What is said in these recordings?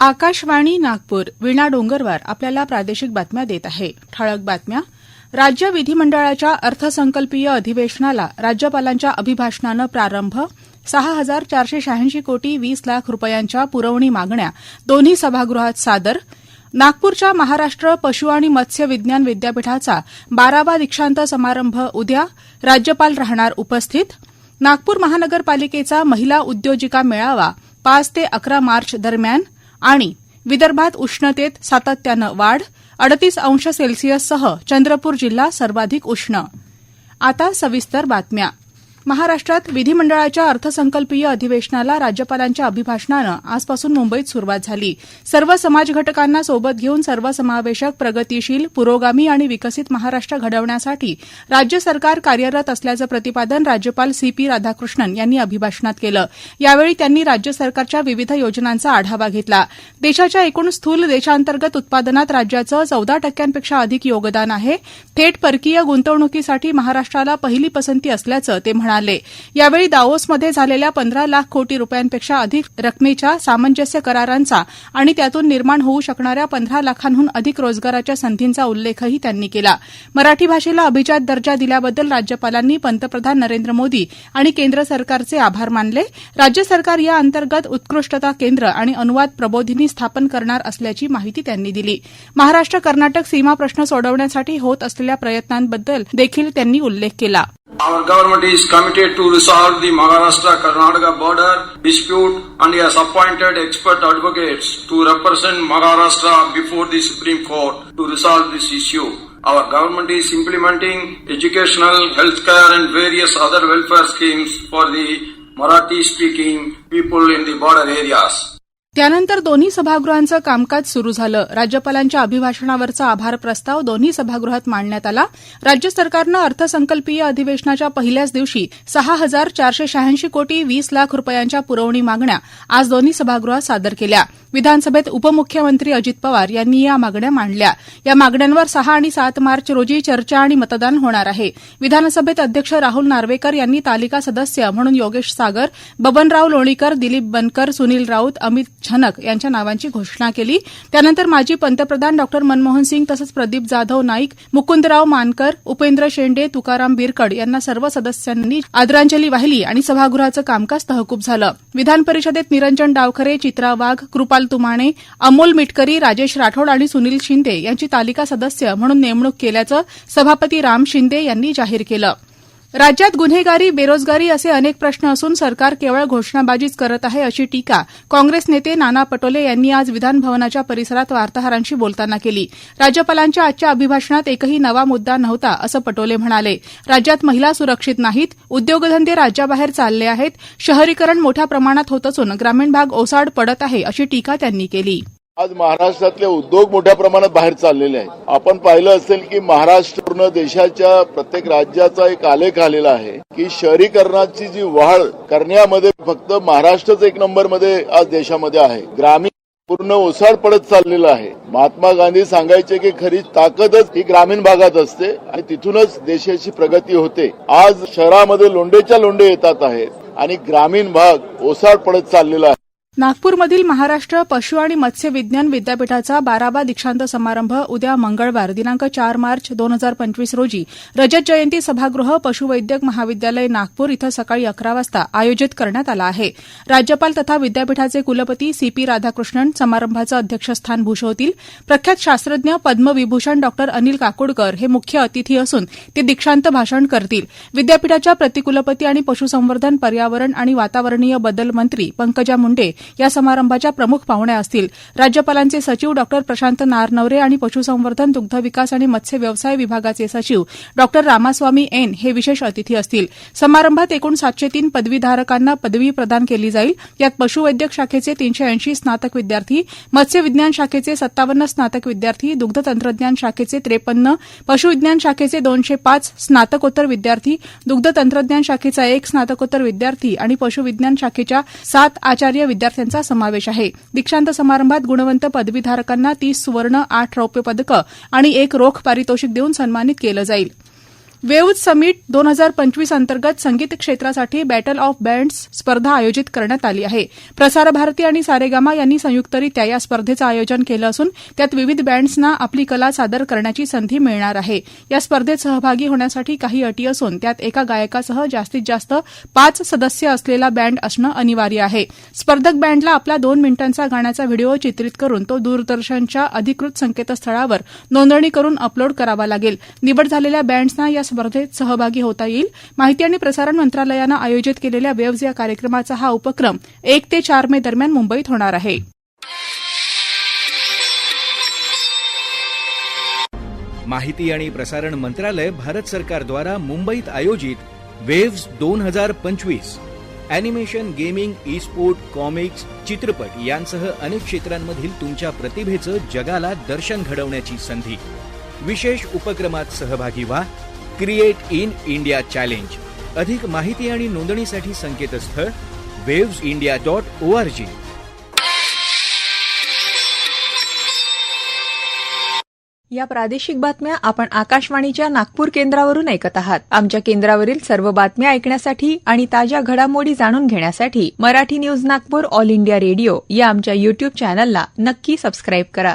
आकाशवाणी नागपूर वीणा डोंगरवार आपल्याला प्रादेशिक बातम्या देत आहे. ठळक बातम्या. राज्य विधिमंडळाच्या अर्थसंकल्पीय अधिवेशनाला राज्यपालांच्या अभिभाषणानं प्रारंभ. सहा हजार चारशे शहाऐंशी कोटी वीस लाख रुपयांच्या पुरवणी मागण्या. दोन्ही सभागृहात सादर. नागपूरच्या महाराष्ट्र पशु आणि मत्स्य विज्ञान विद्यापीठाचा बारावा दीक्षांत समारंभ उद्या. राज्यपाल राहणार उपस्थित. नागपूर महानगरपालिकेचा महिला उद्योजिका मेळावा पाच ते अकरा मार्च दरम्यान. आणि विदर्भात उष्णतेत सातत्यानं वाढ अडतीस अंश सेल्सिअससह चंद्रपूर जिल्हा सर्वाधिक उष्ण. आता सविस्तर बातम्या. महाराष्ट्रात विधिमंडळाच्या अर्थसंकल्पीय अधिवेशनाला राज्यपालांच्या अभिभाषणानं आजपासून मुंबईत सुरुवात झाली. सर्व समाज घटकांना सोबत घेऊन सर्वसमावेशक प्रगतीशील पुरोगामी आणि विकसित महाराष्ट्र घडवण्यासाठी राज्य सरकार कार्यरत असल्याचं प्रतिपादन राज्यपाल सी पी राधाकृष्णन यांनी अभिभाषणात केलं. यावेळी त्यांनी राज्य सरकारच्या विविध योजनांचा आढावा घेतला. देशाच्या एकूण स्थूल देशांतर्गत उत्पादनात राज्याचं चौदा टक्क्यांपेक्षा अधिक योगदान आहे. थेट परकीय गुंतवणुकीसाठी महाराष्ट्राला पहिली पसंती असल्याचं ते म्हणाले. यावेळी दावोसमध्ये झालेल्या पंधरा लाख कोटी रुपयांपेक्षा अधिक रकमेच्या सामंजस्य करारांचा आणि त्यातून निर्माण होऊ शकणाऱ्या पंधरा लाखांहून अधिक रोजगाराच्या संधींचा उल्लेखही त्यांनी केला. मराठी भाषेला अभिजात दर्जा दिल्याबद्दल राज्यपालांनी पंतप्रधान नरेंद्र मोदी आणि केंद्र सरकारचे आभार मानले. राज्य सरकार या अंतर्गत उत्कृष्टता केंद्र आणि अनुवाद प्रबोधिनी स्थापन करणार असल्याची माहिती त्यांनी दिली. महाराष्ट्र कर्नाटक सीमा प्रश्न सोडवण्यासाठी होत असलेल्या प्रयत्नांबद्दल देखील त्यांनी उल्लेख केला. Our government is committed to resolve the Maharashtra-Karnataka border dispute and has appointed expert advocates to represent Maharashtra before the Supreme Court to resolve this issue. Our government is implementing educational, healthcare and various other welfare schemes for the Marathi-speaking people in the border areas. त्यानंतर दोन्ही सभागृहांचं कामकाज सुरू झालं. राज्यपालांच्या अभिभाषणावरचा आभार प्रस्ताव दोन्ही सभागृहात मांडण्यात आला. राज्य सरकारनं अर्थसंकल्पीय अधिवेशनाच्या पहिल्याच दिवशी सहा हजार चारशे शहाऐंशी कोटी वीस लाख रुपयांच्या पुरवणी मागण्या आज दोन्ही सभागृहात सादर केल्या. विधानसभेत उपमुख्यमंत्री अजित पवार यांनी या मागण्या मांडल्या. या मागण्यांवर सहा आणि सात मार्च रोजी चर्चा आणि मतदान होणार आहे. विधानसभेत अध्यक्ष राहुल नार्वेकर यांनी तालिका सदस्य म्हणून योगेश सागर बबनराव लोणीकर दिलीप बनकर सुनील राऊत अमित छनक यांच्या नावांची घोषणा केली. त्यानंतर माजी पंतप्रधान डॉ. मनमोहन सिंग तसंच प्रदीप जाधव नाईक मुकुंदराव मानकर उपेंद्र शेंडे तुकाराम बिरकड यांना सर्व सदस्यांनी आदरांजली वाहिली आणि सभागृहाचं कामकाज तहकूब झालं. विधान परिषदेत निरंजन डावखरे चित्रा वाघ कृपा गोपाल तुमाणे अमोल मिटकरी राजेश राठोड आणि सुनील शिंदे यांची तालिका सदस्य म्हणून नेमणूक केल्याचं सभापती राम शिंदे यांनी जाहीर केलं. राज्यात गुन्हेगारी बेरोजगारी असे अनेक प्रश्न असून सरकार केवळ घोषणाबाजीच करत आहे अशी टीका काँग्रेस नेते नाना पटोले यांनी आज विधानभवनाच्या परिसरात वार्ताहरांशी बोलताना केली. राज्यपालांच्या आजच्या अभिभाषणात एकही नवा मुद्दा नव्हता असं पटोले म्हणाले. राज्यात महिला सुरक्षित नाहीत उद्योगधंदे राज्याबाहेर चालले आहेत शहरीकरण मोठ्या प्रमाणात होत असून ग्रामीण भाग ओसाड पडत आहे अशी टीका त्यांनी केली. आज महाराष्ट्रातले उद्योग मोठ्या प्रमाणात बाहेर चाललेले आहेत. आपण पाहिलं असेल की महाराष्ट्र पूर्ण देशाच्या प्रत्येक राज्याचा एक आलेख आलेला आहे की शहरीकरणाची जी वाढ करण्यामध्ये फक्त महाराष्ट्रच एक नंबरमध्ये आज देशामध्ये आहे. ग्रामीण पूर्ण ओसाड पडत चाललेला आहे. महात्मा गांधी सांगायचे की खरी ताकदच ही ग्रामीण भागात असते आणि तिथूनच देशाची प्रगती होते. आज शहरामध्ये लोंडेच्या लोंडे येतात आहेत आणि ग्रामीण भाग ओसाड पडत चाललेला आहे. नागपूरमधील महाराष्ट्र पशु आणि मत्स्य विज्ञान विद्यापीठाचा बारावा दीक्षांत समारंभ उद्या मंगळवार दिनांक चार मार्च दोन हजार पंचवीस रोजी. रजत जयंती सभागृह पशुवैद्यक महाविद्यालय नागपूर इथं सकाळी अकरा वाजता आयोजित करण्यात आला आहे. राज्यपाल तथा विद्यापीठाचे कुलपती सी पी राधाकृष्णन समारंभाचं अध्यक्षस्थान भूषवतील. प्रख्यात शास्त्रज्ञ पद्मविभूषण डॉ अनिल काकोडकर हे मुख्य अतिथी असून ते दीक्षांत भाषण करतील. विद्यापीठाच्या प्रतिकुलपती आणि पशुसंवर्धन पर्यावरण आणि वातावरणीय बदल मंत्री पंकजा मुंडे या समारंभाच्या प्रमुख पाहुण्या असतील. राज्यपालांचे सचिव डॉ. प्रशांत नारनवरे आणि पशुसंवर्धन दुग्धविकास आणि मत्स्य व्यवसाय विभागाचे सचिव डॉ. रामास्वामी एन हे विशेष अतिथी असतील. समारंभात एकूण सातशे तीन पदवीधारकांना पदवी प्रदान केली जाईल. यात पशुवैद्यक शाखेचे तीनशे ऐंशी स्नातक विद्यार्थी मत्स्य विज्ञान शाखेचे सत्तावन्न स्नातक विद्यार्थी दुग्ध तंत्रज्ञान शाखेचे त्रेपन्न पशुविज्ञान शाखेचे दोनशे पाच स्नातकोत्तर विद्यार्थी दुग्ध तंत्रज्ञान शाखेचा एक स्नातकोत्तर विद्यार्थी आणि पशुविज्ञान शाखेच्या सात आचार्य विद्यार्थ्यांचा समावेश आहे. दीक्षांत समारंभात गुणवंत पदवीधारकांना तीस सुवर्ण आठ रौप्य पदकं आणि एक रोख पारितोषिक देऊन सन्मानित केलं जाईल. वेव्ज समिट दोन हजार पंचवीस अंतर्गत संगीत क्षेत्रासाठी बॅटल ऑफ बँड्स स्पर्धा आयोजित करण्यात आली आहे. प्रसार भारती आणि सारेगामा यांनी संयुक्तरित्या या स्पर्धेचं आयोजन केलं असून त्यात विविध बँड्सना आपली कला सादर करण्याची संधी मिळणार आहे. या स्पर्धेत सहभागी होण्यासाठी काही अटी असून त्यात एका गायकासह जास्तीत जास्त पाच सदस्य असलेला बँड असणं अनिवार्य आहे. स्पर्धक बँडला आपला दोन मिनिटांचा गाण्याचा व्हिडिओ चित्रित करून तो दूरदर्शनच्या अधिकृत संकेतस्थळावर नोंदणी करून अपलोड करावा लागेल. निवड झालेल्या बँड्सना या स्पर्धेत सहभागी होता येईल. माहिती आणि प्रसारण मंत्रालयानं आयोजित केलेल्या वेव्ज या कार्यक्रमाचा हा उपक्रम एक ते चार मे दरम्यान मुंबईत होणार आहे. माहिती आणि प्रसारण मंत्रालय भारत सरकारद्वारा मुंबईत आयोजित वेव्स दोन हजार पंचवीस animation gaming e sport comics चित्रपट यांसह अनेक क्षेत्रांमधील तुमच्या प्रतिभेचं जगाला दर्शन घडवण्याची संधी. विशेष उपक्रमात सहभागी व्हा. Create in India challenge. अधिक माहिती आणि नोंदणीसाठी संकेतस्थळ Waves India dot O R G या प्रादेशिक बातम्या आपण आकाशवाणीच्या नागपूर केंद्रावरून ऐकत आहात. आमच्या केंद्रावरील सर्व बातम्या ऐकण्यासाठी आणि ताज्या घडामोडी जाणून घेण्यासाठी Marathi news Nagpur All India Radio या आमच्या युट्यूब चॅनलला नक्की सबस्क्राईब करा.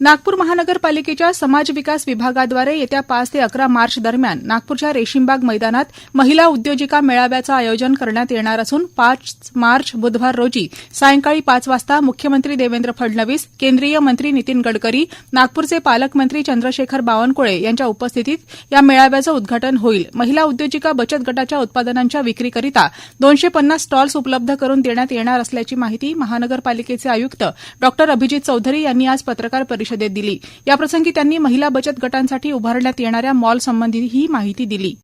नागपूर महानगरपालिकेच्या समाज विकास विभागाद्वारे येत्या पाच ते अकरा मार्च दरम्यान नागपूरच्या रेशीमबाग मैदानात महिला उद्योजिका मेळाव्याचं आयोजन करण्यात येणार असून पाच मार्च बुधवार रोजी सायंकाळी पाच वाजता मुख्यमंत्री देवेंद्र फडणवीस केंद्रीय मंत्री नितीन गडकरी नागपूरचे पालकमंत्री चंद्रशेखर बावनकुळे यांच्या उपस्थितीत या मेळाव्याचं उद्घाटन होईल. महिला उद्योजिका बचत गटाच्या उत्पादनांच्या विक्रीकरिता दोनशे पन्नास स्टॉल्स उपलब्ध करून देण्यात येणार असल्याची माहिती महानगरपालिकेचे आयुक्त डॉ अभिजित चौधरी यांनी आज पत्रकार परिषदेत परिषदेत दिली. याप्रसंगी त्यांनी महिला बचत गटांसाठी उभारण्यात येणाऱ्या मॉल संबंधी ही माहिती दिली.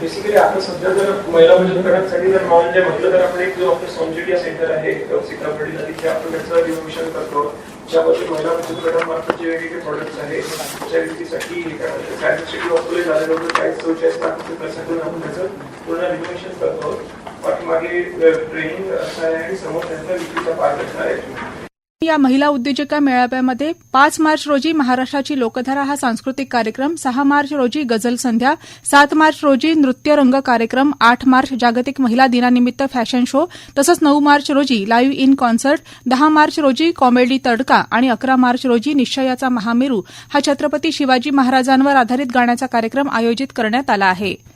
बेसिकली आता सध्या जर महिला बचत गटांसाठी जर मॉल जे म्हटलं तर आपण एक जो आपलं सोनजिटिया सेंटर आहे सीताफळीला तिथे आपण त्याचं रिनोव्हेशन करतो. ज्यामध्ये महिला बचत गटांमार्फत जे वेगवेगळे प्रोडक्ट्स आहे त्याच्या विक्रीसाठी सायन्स सिटी ऑफले झालेलं होतं चाळीस चौचाळीस लाख रुपये पैशातून आपण त्याचं पूर्ण रिनोव्हेशन करतो. पाठीमागे ट्रेनिंग असणार आहे आणि समोर त्यांचा विक्रीचा पार्ट असणार आहे. या महिला उद्योजका मेळाव्यामध्ये पाच मार्च रोजी महाराष्ट्राची लोकधारा हा सांस्कृतिक कार्यक्रम सहा मार्च रोजी गझल संध्या सात मार्च रोजी नृत्य रंग कार्यक्रम आठ मार्च जागतिक महिला दिनानिमित्त फॅशन शो तसंच नऊ मार्च रोजी लाईव्ह इन कॉन्सर्ट दहा मार्च रोजी कॉमेडी तडका आणि अकरा मार्च रोजी निश्चयाचा महामेरू हा छत्रपती शिवाजी महाराजांवर आधारित गाण्याचा कार्यक्रम आयोजित करण्यात आला आहे.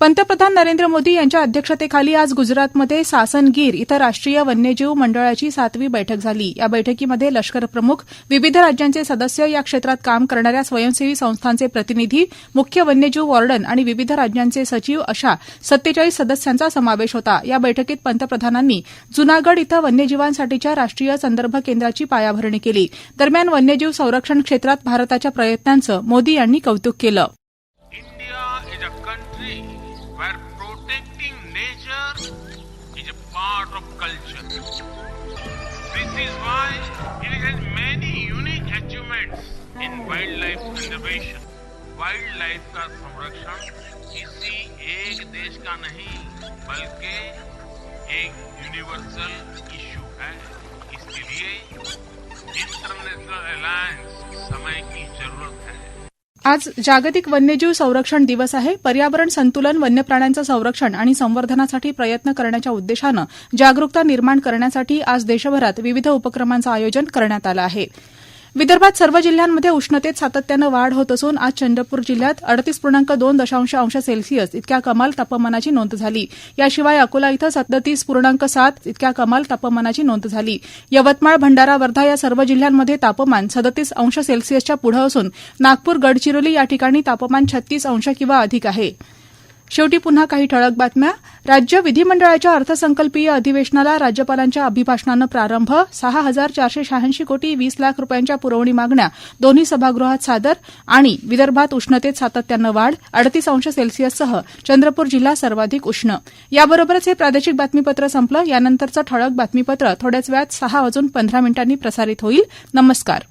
पंतप्रधान नरेंद्र मोदी यांच्या अध्यक्षतेखाली आज गुजरातमध्ये सासनगीर इथं राष्ट्रीय वन्यजीव मंडळाची सातवी बैठक झाली. या बैठकीमध्ये लष्कर प्रमुख विविध राज्यांचे सदस्य या क्षेत्रात काम करणाऱ्या स्वयंसेवी संस्थांचे प्रतिनिधी मुख्य वन्यजीव वॉर्डन आणि विविध राज्यांचे सचिव अशा सत्तेचाळीस सदस्यांचा समावेश होता. या बैठकीत पंतप्रधानांनी जुनागड इथं वन्यजीवांसाठीच्या राष्ट्रीय संदर्भ केंद्राची पायाभरणी केली. दरम्यान वन्यजीव संरक्षण क्षेत्रात भारताच्या प्रयत्नांचं मोदी यांनी कौतुक केलं. Where protecting nature is a part of culture. This is why it has many unique achievements in wildlife conservation. Wildlife का संरक्षण किसी एक देश का नहीं बल्कि एक यूनिवर्सल इशू है इसके लिए इंटरनेशनल अलायंस समय की ज़रूरत है आज जागतिक वन्यजीव संरक्षण दिवस आहे. पर्यावरण संतुलन वन्य प्राण्यांचं संरक्षण आणि संवर्धनासाठी प्रयत्न करण्याच्या उद्देशानं जागरूकता निर्माण करण्यासाठी आज देशभरात विविध उपक्रमांचं आयोजन करण्यात आलं आहे. विदर्भात सर्व जिल्ह्यांमध्ये उष्णतेत सातत्यानं वाढ होत असून आज चंद्रपूर जिल्ह्यात अडतीस पूर्णांक दोन दशांश अंश सेल्सिअस इतक्या कमाल तापमानाची नोंद झाली. याशिवाय अकोला इथं सदतीस पूर्णांक सात इतक्या कमाल तापमानाची नोंद झाली. यवतमाळ भंडारा वर्धा या सर्व जिल्ह्यांमध्ये तापमान सदतीस अंश सेल्सिअसच्या पुढं असून नागपूर गडचिरोली या ठिकाणी तापमान छत्तीस अंश किंवा अधिक आहे. शेवटी पुन्हा काही ठळक बातम्या. राज्य विधिमंडळाच्या अर्थसंकल्पीय अधिवेशनाला राज्यपालांच्या अभिभाषणानं प्रारंभ. सहा हजार चारशे शहाऐंशी कोटी वीस लाख रुपयांच्या पुरवणी मागण्या. दोन्ही सभागृहात सादर आणि विदर्भात उष्णतेत सातत्यानं वाढ अडतीस अंश सेल्सिअससह चंद्रपूर जिल्हा सर्वाधिक उष्ण. याबरोबरच हे प्रादेशिक बातमीपत्र संपलं. यानंतरचं ठळक बातमीपत्र थोड्याच वेळात सहा वाजून पंधरा मिनिटांनी प्रसारित होईल. नमस्कार.